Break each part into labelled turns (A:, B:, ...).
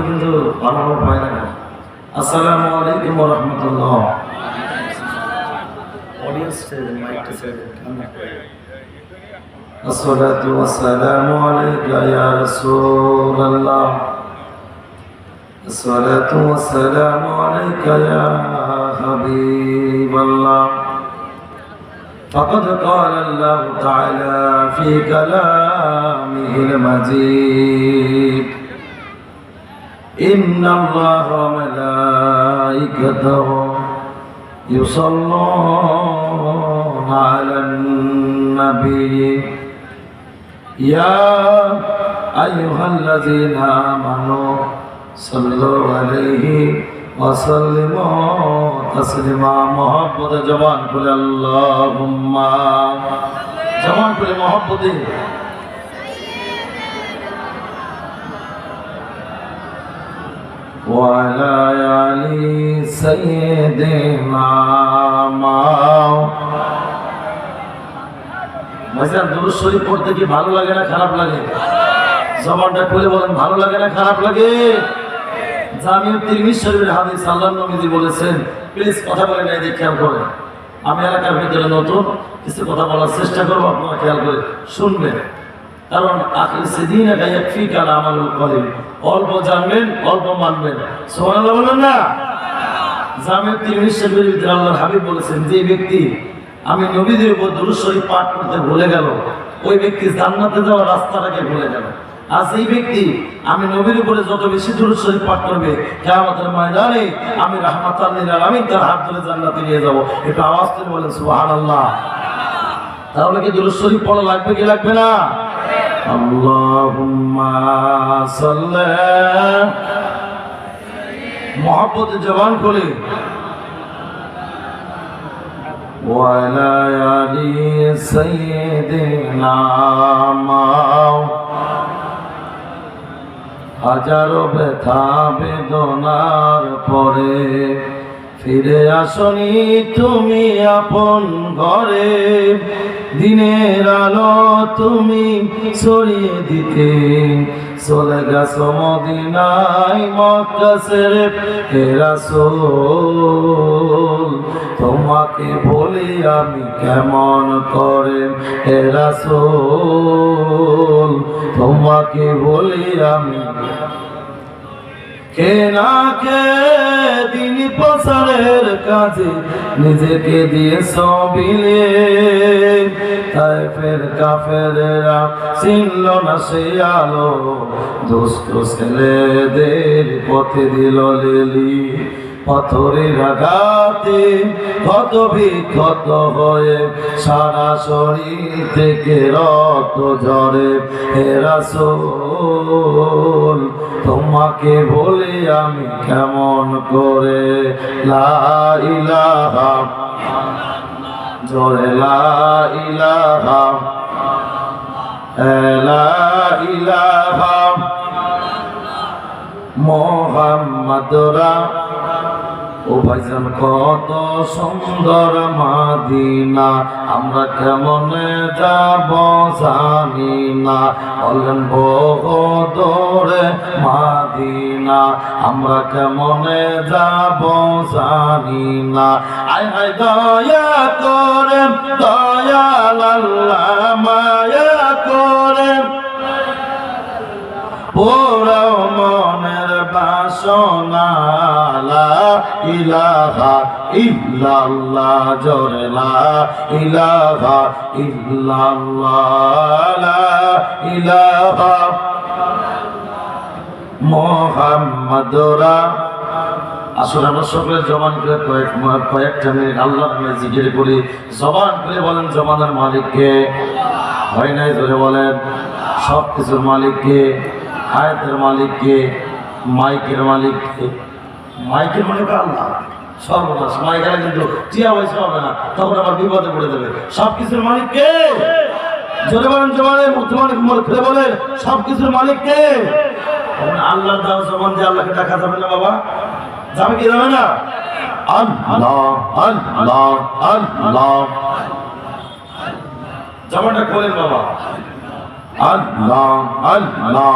A: কিন্তু ভালোভাবে হয় না আসসালামু আলাইকুম রহমতুল্লাহ অডিয়েন্স মাইকটা ছেড়ে الصلاة والسلام عليك يا رسول الله الصلاة والسلام عليك يا حبيب الله فقد قال الله تعالى في كلامه المجيد إن الله وملائكته يصلون على النبي يا أيها الذين آمنوا صلوا عليه وسلموا تسليما محبت جوان كل اللهم جوان كل محبت وعلى آل سيدنا ভাইজান দুরুদ শরীফ পড়তে কি ভালো লাগে না খারাপ লাগে জবানটা খুলে বলেন ভালো লাগে না খারাপ লাগে জামিউ তিরমিজ শরীফের হাদিস আল্লাহর নবীজি বলেছেন প্লিজ কথা বলেন এই দিকে খেয়াল করেন আমি এলাকার ভিতরে নতুন কিছু কথা বলার চেষ্টা করবো আপনারা খেয়াল করে শুনবেন কারণ এটা অল্প জানবেন, অল্প মানবেন। সুবহানাল্লাহ বলেন না? শরীফের ভিতরে আল্লাহর হাবিব বলেছেন, যে ব্যক্তি, আমি নবীদের উপর দুরূদ শরীফ পাঠ করতে ভুলে গেল, ওই ব্যক্তি জান্নাতে যাওয়ার রাস্তাটাকে ভুলে গেল। আর সেই ব্যক্তি, আমি নবীর উপরে যত বেশি দুরূদ শরীফ পাঠ করবে, কিয়ামতের ময়দানে আমি রাহমাতাল লিল আলামিন তার হাত ধরে জান্নাতে নিয়ে যাব। একটু আওয়াজ করে বলেন, সুবহানাল্লাহ। তাহলে কি দুরূদ শরীফ পড়া লাগবে কি লাগবে না? আল্লাহুম্মা সাল্লি মহব্বত জবান করে وعلى آل سيدنا হাজারো ব্যথা বেদনার পরে ফিরে আসনি তুমি আপন ঘরে দিনের আলো তুমি ছড়িয়ে দিতে। চলে গেছ মদিনায় মক্কা ছেড়ে হেরাসোল তোমাকে বলি আমি কেমন করে হেরাসোল তোমাকে বলি আমি কে না কে দিন প্রচারের কাজে নিজেকে দিয়ে সবিলে। তাই ফের কাফেরেরা চিনল না সে আলো, দুষ্ট ছেলেদের পথে দিল লেলি। পাথরের আঘাতে ক্ষত বিক্ষত হয়ে সারা শরীর থেকে রক্ত ঝরে। হেরাসোল তোমাকে বলে আমি কেমন করে? লা ইলাহা জোরে লা ইলাহা লা ইলাহা মোহাম্মদরা ও ভাইজান, কত সুন্দর মাদিনা, আমরা কেমন যাব জানি না। বলেন দৌড়ে মাদিনা, আমরা কেমন যাব জানি না। আয় হায় দয়া করে দয়াল আল্লাহ মায়া করে। পোড়াও মনের মোহাম্মদরা। আসলে আমরা সকলে জবান করে কয়েক কয়েকটা মিনিট আল্লাহ জিকির করি। জবান করে বলেন জবানের মালিককে হয় নাই ধরে বলেন। সব কিছুর মালিককে হায়াতের মালিককে মাইকের মালিককে মাইকের মালিক আল্লাহ। সর্বনাশ। মাইকেরা কিন্তু টিয়া পয়সা হবে না। তখন আবার বিপদে পড়ে দেবে সব কিছুর মালিককে জোরে বলেন জবানে মুসলমান খুলে বলেন সব কিছুর মালিককে আল্লাহ দাও জবান দিয়ে আল্লাহকে দেখা যাবে না বাবা। যাবে কি যাবে না? আল্লাহ আল্লাহ আল্লাহ। জবানটা খোলেন বাবা। আল্লাহ আল্লাহ।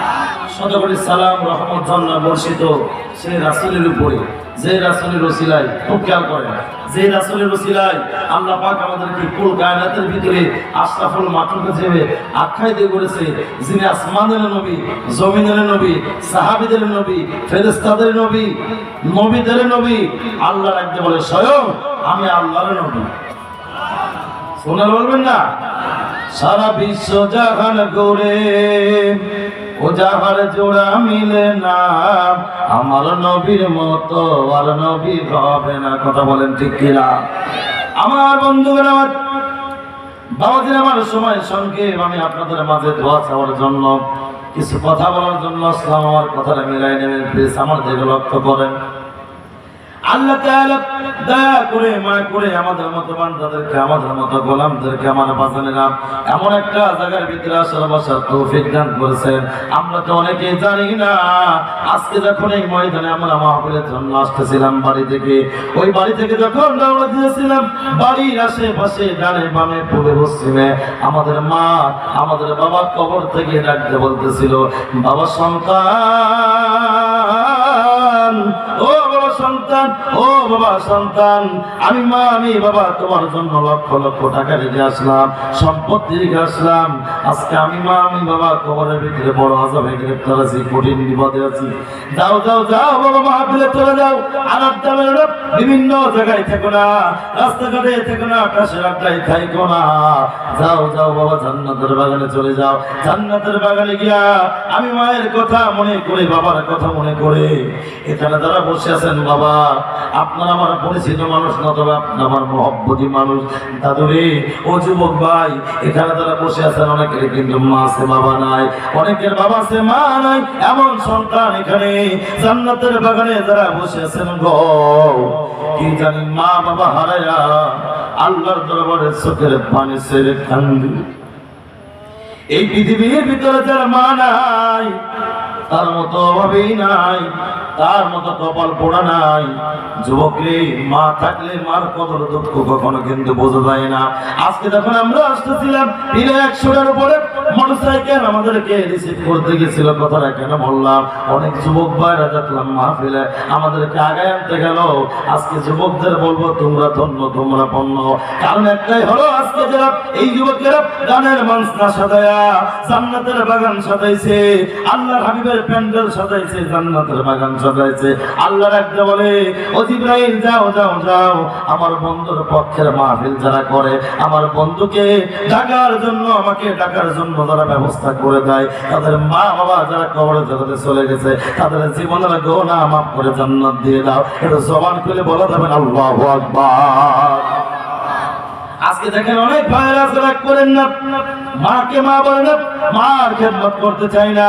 A: শতকরি সালাম রহমত জান্নাত বর্ষিত সেই রাসূলের উপরে, যে রাসূলের ওসিলায় খুব খেয়াল করেন, যে রাসূলের ওসিলায় আল্লাহ পাক আমাদেরকে কুল কায়নাতের ভিতরে আশরাফুল মাখলুক হিসেবে আখ্যায়িত করেছে, যিনি আসমানের নবী, জমিনের নবী, সাহাবীদের নবী, ফেরেশতাদের নবী, নবীদের নবী আল্লাহ রাখতে বলে স্বয়ং আমি আল্লাহর নবী। শোনার বলবেন না? সারা বিশ্ব জাহান করে ও যাহার জোড়া মিলে না, আমার নবীর মতো আর নবী হবে না। কথা বলেন ঠিক কিনা? আমার বন্ধুগণ, আমার বাবাজির আমার সময় সংক্ষেপ আমি আপনাদের মাঝে ধোয়া চাওয়ার জন্য, কিছু কথা বলার জন্য আসলাম। আমার কথাটা মিলাই নেবেন, প্লিজ। আমার দিকে লক্ষ্য করেন। আল্লাহ দয়া করে, মায়া করে আমাদের মতো বান্দাদেরকে, আমাদের মতো গোলামদেরকে, আমার এমন একটা জায়গার ভিতরে আসার বসার তৌফিক দান করেছেন। আমরা তো অনেকেই জানি না, আজকে যখন এই ময়দানে আমরা মাহফিলের জন্য আসতেছিলাম বাড়ি থেকে, ওই বাড়ি থেকে যখন রওনা দিয়েছিলাম, বাড়ির আশেপাশে ডানে বামে পূর্বে পশ্চিমে আমাদের মা, আমাদের বাবা কবর থেকে ডাকতে বলতেছিল, বাবা, সন্তান, ও সন্তান, ও বাবা সন্তান, আমি মা, আমি বাবা, তোমার জন্য লক্ষ লক্ষ টাকা রেখে আসলাম, সম্পত্তি রেখে আসলাম। আজকে আমি মা, আমি বাবা, কবরের ভিতরে বড় আজাবে গ্রেপ্তার আছি, কঠিন বিপদে আছি। যাও যাও যাও, বাবা মাহফিলে চলে যাও। আনার দামের বিভিন্ন জায়গায় থেকো না, রাস্তাঘাটে থেকো না আকাশের আড্ডায় থাইকো না। যাও যাও, বাবা, জান্নাতের বাগানে চলে যাও। জান্নাতের বাগানে গিয়া আমি মায়ের কথা মনে করে, বাবার কথা মনে করে, এখানে যারা বসে আছেন, বাবা, আপনার আমার পরিচিত মানুষ না, তবে আপনার আমার মহব্বতী মানুষ। দাদুরে, ও যুবক ভাই, এখানে যারা বসে আছেন, অনেকের কিন্তু মা আছে, বাবা নাই। অনেকের বাবা আছে, মা নাই। এমন সন্তান এখানে, জান্নাতের বাগানে যারা বসে আছেন গো। কি মা বাবা হারায়া আল্লাহর দরবারে চোখের পানি ছেড়ে কান্দি। এই পৃথিবীর ভিতরে যার মা নাই, তার মতো অভাবেই নাই। তার মতো কপাল পোড়া নাই। যুবক রে মা থাকলে মার কদর দুঃখ কখনো কিন্তু বোঝা যায় না। আজকে যখন আমরা আসতেছিলাম দিনে একশোটার উপরে মোটরসাইকেল আমাদেরকে রিসিভ করতে গেছিল, কথাটা কেন বললাম? অনেক যুবক ভাইরা দেখলাম মাহফিলে আমাদেরকে আগায় আনতে গেল। আজকে যুবকদের বলব, তোমরা ধন্য, তোমরা পণ্য কারণ একটাই হলো, আজকে যারা এই যুবকেরা গানের মঞ্চ না সাজায়া জান্নাতের বাগান সাজাইছে, আল্লাহর হাবিবের প্যান্ডেল সাজাইছে, জান্নাতের বাগান সাজাইছে। আমার বন্ধুর পক্ষের মাহফিল যারা করে, আমার বন্ধুকে ডাকার জন্য, আমাকে ডাকার জন্য যারা ব্যবস্থা করে দেয়। তাদের মা বাবা যারা কবরের জগতে চলে গেছে, তাদের জীবনের গোনা মাফ করে জান্নাত দিয়ে দাও। এটা জবান খুলে বলা যাবে আল্লাহু আকবার। আজকে দেখেন অনেক ভাইরা রাগ করেন না। মাকে মা বলেন না মার খেদমত করতে চাই না।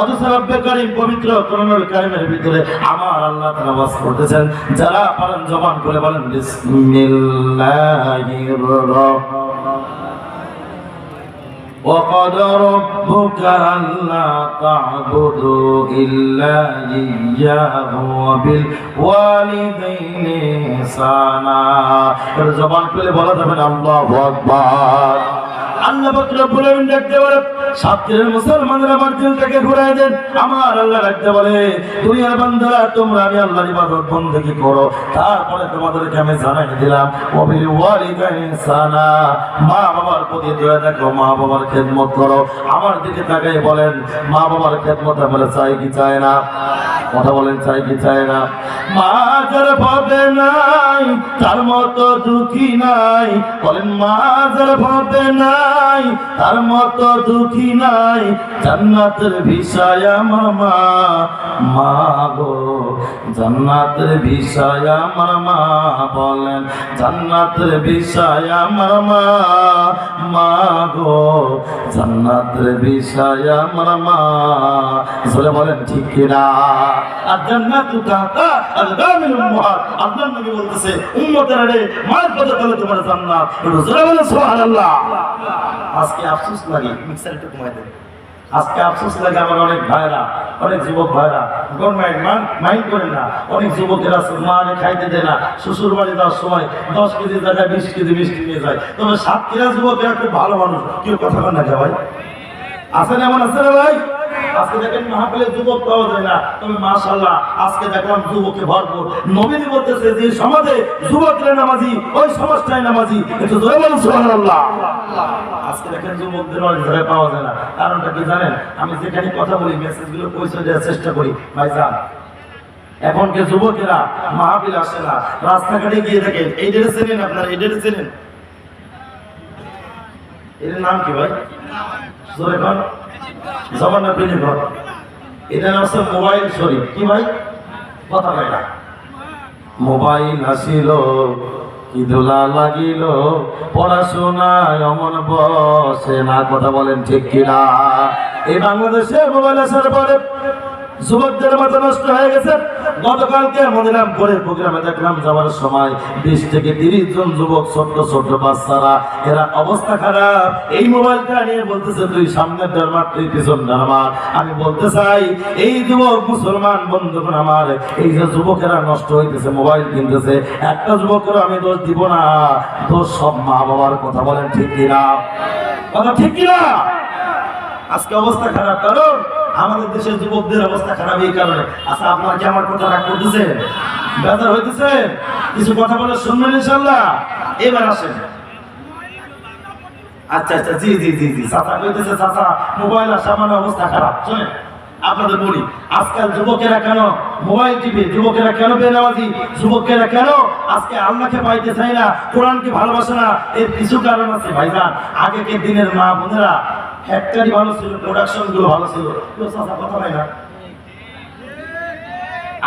A: অথচ রব্বে করিম পবিত্র করোনার কারিমের ভিতরে আমার আল্লাহ তারা বাস করতেছেন। যারা পারেন জবান করে বলেন, বিসমিল্লাহির রহমানির وقد ربك ألا تعبدوا إلا إياه وبالوالدين إحسانا. الله أكبر আল্লাহু আমার ঘুরায় আমার করো। তারপরে তোমাদেরকে আমি দিলাম মা বাবার প্রতি দয়া দেখো, মা বাবার খেদমত করো। আমার দিকে তাকাই বলেন, মা বাবার খেদমত বলে চাই কি চায় না? কথা বলেন চাই কি চায় না মা যার ভাবে নাই, তার মতো দুঃখী নাই। বলেন মা যার ভাবে নাই, তার মতো দুঃখী নাই। জান্নাতের বিষয় আমার মা গো। জান্নাতের বিষয় আমার মা, বলেন, জান্নাতের বিষয় আমার মা মা গো। জান্নাতের বিষয় আমার মা। বলেন, ঠিক কিনা? আর অনেক যুবক খাইতে দেয় না। শ্বশুর বাড়ি যাওয়ার সময় দশ কেজি জায়গায় বিশ কেজি মিষ্টি নিয়ে যায়। তবে সাতক্ষীরা যুবকেরা খুব ভালো মানুষ। কেউ কথা বল না, ভাই। আছেন এমন আছে না, ভাই? আজকে দেখেন মাহফিলের যুবক পাওয়া যায় না। তবে মাশাআল্লাহ, আজকে দেখলাম যুবকে ভরপুর। নবীজি বলতেছে যে, সমাজে যুবকরা নামাজি, ওই সমাজটাই নামাজি। একটু জোরে বলুন, সুবহানাল্লাহ। আজকে দেখেন যুবকদের অনেক জায়গায় পাওয়া যায় না। কারণটা কি জানেন? আমি যেখানে কথা বলি মেসেজগুলো পৌঁছে দেওয়ার চেষ্টা করি। ভাইজান এখনকে যুবকেরা মাহফিল আসে না। রাস্তাঘাটে গিয়ে দেখেন, এই ডেটে চেনেন আপনারা, এই ডেটে চেনেন এর নাম কি ভাই? জোরে কর জবানা পেলে কর এটা নাম হচ্ছে মোবাইল শরীফ। কি ভাই? কথা কয় মোবাইল আসিল, কি ধুলা লাগিল, পড়াশোনায় অমন বসে না। কথা বলেন ঠিক কিনা? এই বাংলাদেশে মোবাইল আসার পরে যুবকদের মাথা নষ্ট হয়ে গেছে। গতকালকে মদিরাম করে প্রোগ্রামে দেখলাম, যাওয়ার সময় বিশ থেকে তিরিশ জন যুবক, ছোট্ট ছোট্ট বাচ্চারা, এরা অবস্থা খারাপ। এই মোবাইলটা নিয়ে বলতেছে, তুই সামনের ডারমার তুই পিছন ডারমার আমি বলতে চাই, এই যুবক মুসলমান বন্ধুগণ আমার, এই যে যুবকেরা নষ্ট হইতেছে, মোবাইল কিনতেছে, একটা যুবকের আমি দোষ দিব না। দোষ সব মা বাবার কথা বলেন ঠিক কিনা? কথা ঠিক কিনা? আজকে অবস্থা খারাপ, কারণ আমাদের দেশের যুবকদের অবস্থা খারাপ এই কারণে। আচ্ছা আপনারা কি আমার কথা রাগ করতেছেন? বেজার হইতেছে কিছু কথা বলে শুনবেন ইনশাল্লাহ এবার আসেন। আচ্ছা আচ্ছা জি জি জি জি, চাচা মোবাইল আসা মানে অবস্থা খারাপ। শুনেন, আপনাদের বলি, আজকাল যুবকেরা কেন মোবাইল টিপে, যুবকেরা কেন বেনামাজি, যুবকেরা কেন আজকে আল্লাহকে পাইতে চায় না, কোরআনকে ভালোবাসে না? এর কিছু কারণ আছে, ভাইজান। আগেকার দিনের মা বোনেরা ফ্যাক্টরি ভালো ছিল প্রোডাকশনগুলো ভালো ছিল। কথা হয় না।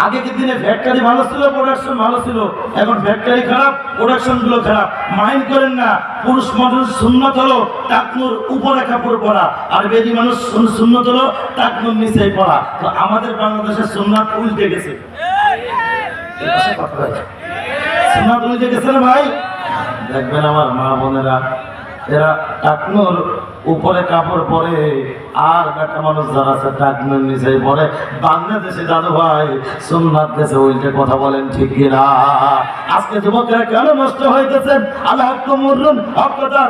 A: আগেকার দিনে ফ্যাক্টরি ভালো ছিল প্রোডাকশন ভালো ছিল, এখন ফ্যাক্টরি খারাপ প্রোডাকশনগুলো খারাপ। মাইন্ড করেন না, পুরুষ মানুষ শূন্যত হলো, টাকনুর উপরে কাপড় পরা আর বেদি মানুষ শূন্যত হলো, টাকনুর নিচে পড়া। তো আমাদের বাংলাদেশের সুন্নাত উল্টে গেছে। সুন্নাত উল্টে গেছে না ভাই? দেখবেন আমার মা বোনেরা, এরা টাকনুর উপরে কাপড় পরে, আর বেটা মানুষ যারা আছে টাকনুর নিচে পরে বাংলাদেশে দাদু ভাই, সোমনাথ দেশে উল্টে কথা বলেন ঠিক কিনা? আজকে যুবকেরা কেন নষ্ট হইতেছে? আল্লাহ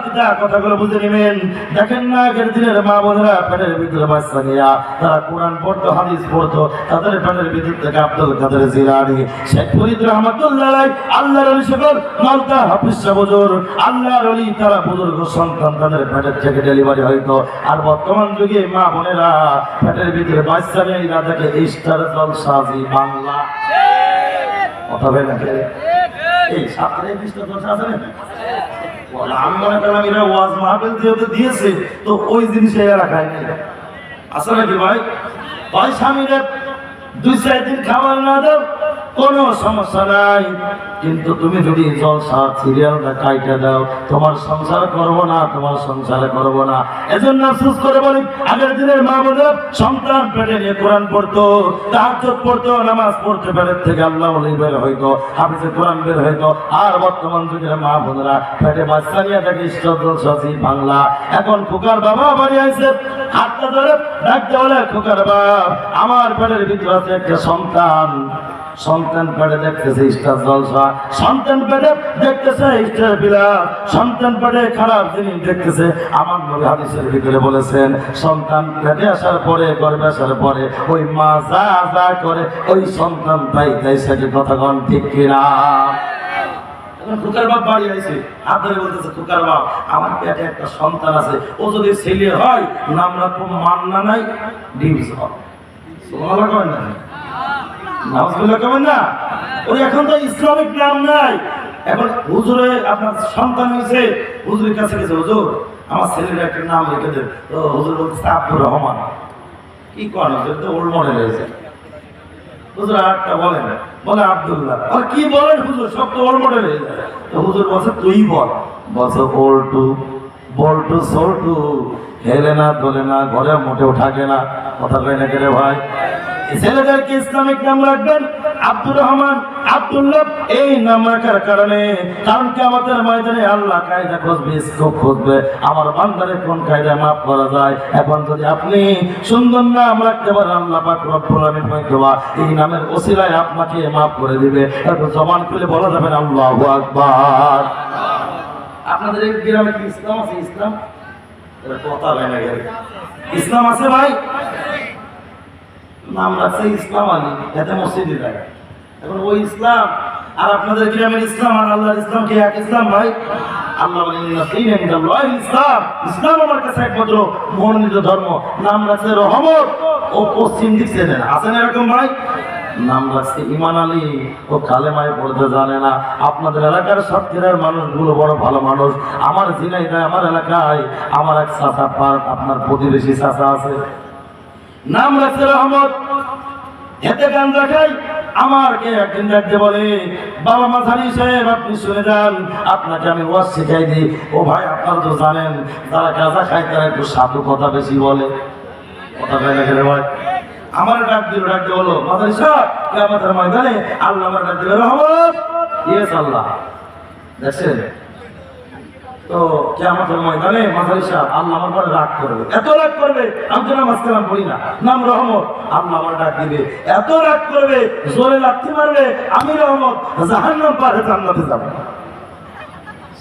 A: তিতা কথাগুলো বুঝে নেবেন। দেখেন না, আগের দিনের মা বোনেরা পেটের ভিতরে বাচ্চা নিয়া, তারা কোরআন পড়তো, হাদিস পড়তো, তাদের পেটের ভিতর থেকে আব্দুল কাদের জিলানি, শেখ ফরিদ রহমতুল্লাহ আল্লাহর মালতা হাফিজ বুজুর আল্লাহর আলী তারা বুজুর্গ সন্তান তাদের পেটের থেকে ডেলিভারি হইতো। আর বর্তমান যুগে মা বোনেরা পেটের ভিতরে বাচ্চা নেই, রাজাকে ইস্টার জলসাজি বাংলা। কথা বলে আছে নাকি আমি মনে করলাম এরা ওয়াজ মাহফিল যেহেতু দিয়েছে, তো ওই জিনিসে এরা খায় নাই। আছে নাকি ভাই? ভাই স্বামীরা দুই চার দিন খাবার না দাও কোনো সমস্যা নাই। কিন্তু তুমি যদি জলসা সিরিয়ালটা কাইটা দাও, তোমার সংসার করব না, তোমার সংসার করব না। এজন্য আফসোস করে বলি, আগের দিনের মা বোনেরা সন্তান পেটে নিয়ে কোরআন পড়তো, তাহাজ্জুদ পড়তো, নামাজ পড়তে, পেটের থেকে আল্লাহ বের হইতো, হাফিজে কোরআন বের হইতো। আর বর্তমান যুগের মা বোনেরা পেটে বাচ্চা নিয়ে থাকে ইষ্টদল সচি বাংলা। এখন খোকার বাবা বাড়ি আইছে, হাতটা ধরে ডাকতে বলে খোকার বাপ, আমার পেটের ভিতরে আছে একটা সন্তান। সন্তান পেটে দেখতেছে স্টার জলসা। সন্তান পেটে দেখতেছে স্টার বিলাস। সন্তান পেটে খারাপ জিনিস দেখতেছে। আমার নবী হাদিসের ভিতরে বলেছেন, সন্তান পেটে আসার পরে গর্বে আসার পরে, ওই মা যা যা করে, ওই সন্তান তাই তাই, সেটি কথা কন? ঠিক কিনা বাপ বাড়ি ধরে বলতেছে বাপ, আমার একটা সন্তান আছে। ও যদি ছেলে হয়, নাম রাখব মান্না নাই ডিমস না? ওই এখন তো ইসলামিক নাম নাই। এখন আপনার সন্তান হয়েছে কাছে হুজুর, আমার ছেলের একটা নাম হুজুর আব্দুর রহমান। কি তো ওল্ড বলেন বলে আব্দুল্লাহ। কি হুজুর? সব তো ওল্ড মডেল যায় তো হুজুর বলছে, তুই বল। বলছে ওল্টু বল্টু সল্টু হেলে না তোলে না, ঘরে মোটেও থাকে না? কথা কয় না রে ভাই? ছেলেদেরকে ইসলামিক নাম রাখবেন আব্দুর রহমান আব্দুল্লাহ এই নাম রাখার কারণে কারণ কি আমাদের ময়দানে আল্লাহ কায়দা খুঁজবে স্কোপ খুঁজবে। আমার বান্দারে কোন কায়দায় মাফ করা যায়? এখন যদি আপনি সুন্দর নাম রাখতে পারেন, আল্লাহ পাক রব্বুল আলামিন হয়তোবা এই নামের ওসিলায় আপনাকে মাফ করে দিবে। তারপর জবান খুলে বলা যাবে না, আল্লাহু আকবার। আপনাদের এই গ্রামে কি ইসলাম আছে? ইসলাম? কথা গেলে। ইসলাম আছে ভাই? নাম রাখছে ইসলাম আলী এতে মসজিদে যায় এখন ওই ইসলাম আর আপনাদের গ্রামের ইসলাম আর আল্লাহর ইসলাম কি এক ইসলাম ভাই? ইসলাম। ইসলাম আমার কাছে ধর্ম। নাম রহমত। ও আছেন এরকম ভাই? নাম ইমান আলী। ও জানে না। আপনাদের এলাকার সত্যিকার মানুষগুলো বড় ভালো মানুষ। আমার ঝিনাইদায় আমার এলাকায় আমার এক পার্ক, আপনার প্রতিবেশী চাচা আছে। নাম রহমত এতে গান রাখাই আমার কে একদিন ডাকতে বলে, বাবা মাঝারি সাহেব, আপনি শুনে যান, আপনাকে আমি ওয়াজ শিখাই দিই। ও ভাই, আপনারা তো জানেন তারা গাঁজা খায় তারা একটু সাধু কথা বেশি বলে। কথা কয় না কেন ভাই? আমার ডাক দিল, ডাক দিয়ে বলো মাঝারি সাহেব কে আমাদের ময়দানে আল্লাহ আমার ডাক দিবে রহমত। ইয়েস আল্লাহ। দেখছেন? তো কেয়ামতের ময়দানে মাঝারি সাহেব আল্লাহ আমার পরে রাগ করবে। এত রাগ করবে, আমি তো নামাজ কালাম পড়ি না। নাম রহমত, আল্লাহ আমার ডাক দিবে। এত রাগ করবে, জোরে লাথি মারবে, আমি রহমত, জাহান্নাম পারে জান্নাতে যাব।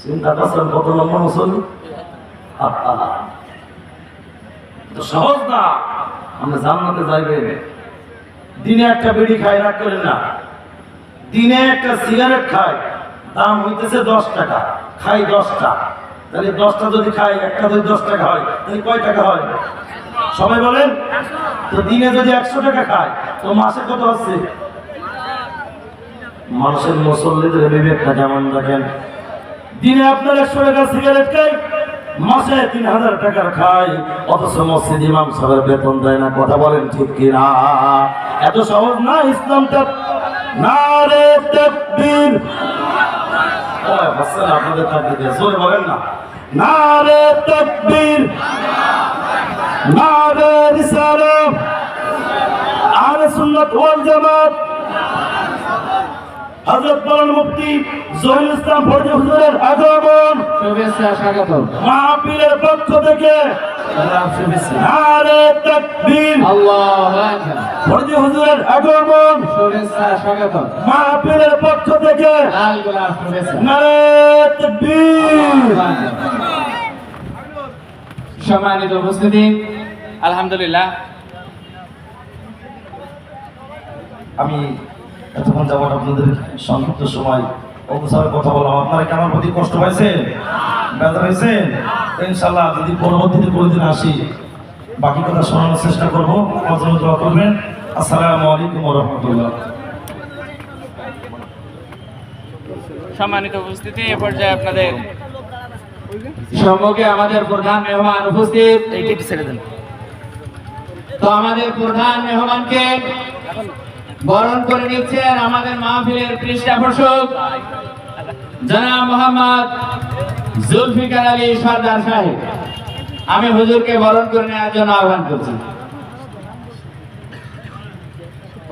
A: চিন্তা করছেন কত নম্বর মুসল্লি? আহা। তো সহজ না আমরা জান্নাতে যাইবে দিনে একটা বিড়ি খাই রাগ করেন না। দিনে একটা সিগারেট খায়, দাম হইতেছে দশ টাকা খাই দশটা। তাহলে দশটা যদি খাই, একটা যদি দশ টাকা হয়, তাহলে কয় টাকা হয়? সবাই বলেন? তো দিনে যদি একশো টাকা খায়, তো মাসে কত হচ্ছে? মানুষের মুসল্লিদের বিবেকটা কেমন দেখেন, দিনে আপনার একশো টাকা সিগারেট খাই মাসে তিন হাজার টাকার খাই অথচ মসজিদ ইমাম সাহেবের বেতন দেয় না, কথা বলেন ঠিক কিনা? এত সহজ না ইসলামটা না রে তাকবীর। ওই হাসান আপনাদের তাকবীর জোরে বলেন না। না রে তাকবীর না রিসালাত আহলে সুন্নাত ওয়াল জামাত। হযরত বলেন মুফতি জহিরুল ইসলাম ফরজি হুজুরের আগমন।
B: শুভেচ্ছা স্বাগত
A: মাহফিলের পক্ষ থেকে নারে তাকবীর
B: আল্লাহ আকবার।
A: ফরজি হুজুরের আগমন।
B: শুভেচ্ছা স্বাগত
A: মাহফিলের পক্ষ থেকে
B: লাল শুভেচ্ছা।
A: নারে তাকবীর।
B: সম্মানিত উপস্থিতি আলহামদুলিল্লাহ।
A: আমি এতক্ষণ যাবত আপনাদের সংক্ষিপ্ত সময় অবসরের কথা বললাম। আপনারা কি আমার প্রতি কষ্ট পাইছেন? বেদা হয়েছেন ইনশাল্লাহ যদি পরবর্তীতে কোনোদিন আসি বাকি কথা শোনানোর চেষ্টা করব। দোয়া করবেন। আসসালামু আলাইকুম রহমতুল্লাহ।
B: সম্মানিত উপস্থিতি এ পর্যায়ে আপনাদের সম্মুখে আমাদের প্রধান মেহমান উপস্থিত। তো আমাদের প্রধান মেহমানকে বরণ করে নিচ্ছেন আমাদের মাহফিলের পৃষ্ঠপোষক জনাব মোহাম্মদ জুলফিকার আলী সর্দার সাহেব আমি হুজুরকে বরণ করে নেওয়ার জন্য আহ্বান করছি।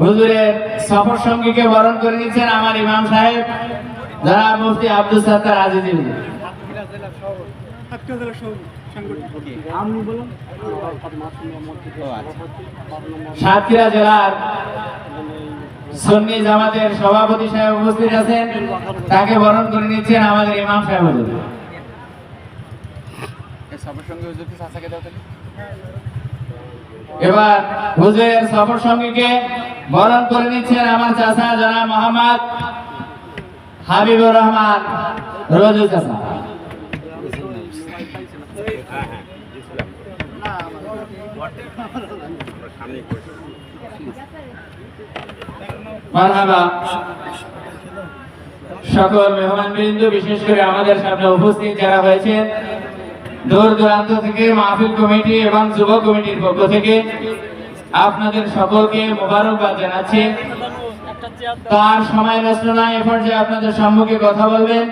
B: হুজুরের সফর সঙ্গীকে বরণ করে নিচ্ছেন আমার ইমাম সাহেব জনাব মুফতি আব্দুল সাত্তার আজিজি সাতক্ষীরা জেলার সন্নি জামাতের সভাপতি সাহেব উপস্থিত আছেন। তাকে বরণ করে নিচ্ছেন আমাদের ইমাম সাহেব হুজুর। এবার হুজুরের সফর সঙ্গীকে বরণ করে নিচ্ছেন আমার চাচা জনাব মোহাম্মদ হাবিবুর রহমান রোজু চাচা। মারহাবা সকল মেহমান বৃন্দ বিশেষ করে আমাদের সামনে উপস্থিত যারা হয়েছে দূর দূরান্ত থেকে মাহফিল কমিটি এবং যুব কমিটির পক্ষ থেকে আপনাদের সকলকে মোবারকবাদ জানাচ্ছি। তার সময় নষ্ট নয় এ পর্যায়ে আপনাদের সম্মুখে কথা বলবেন।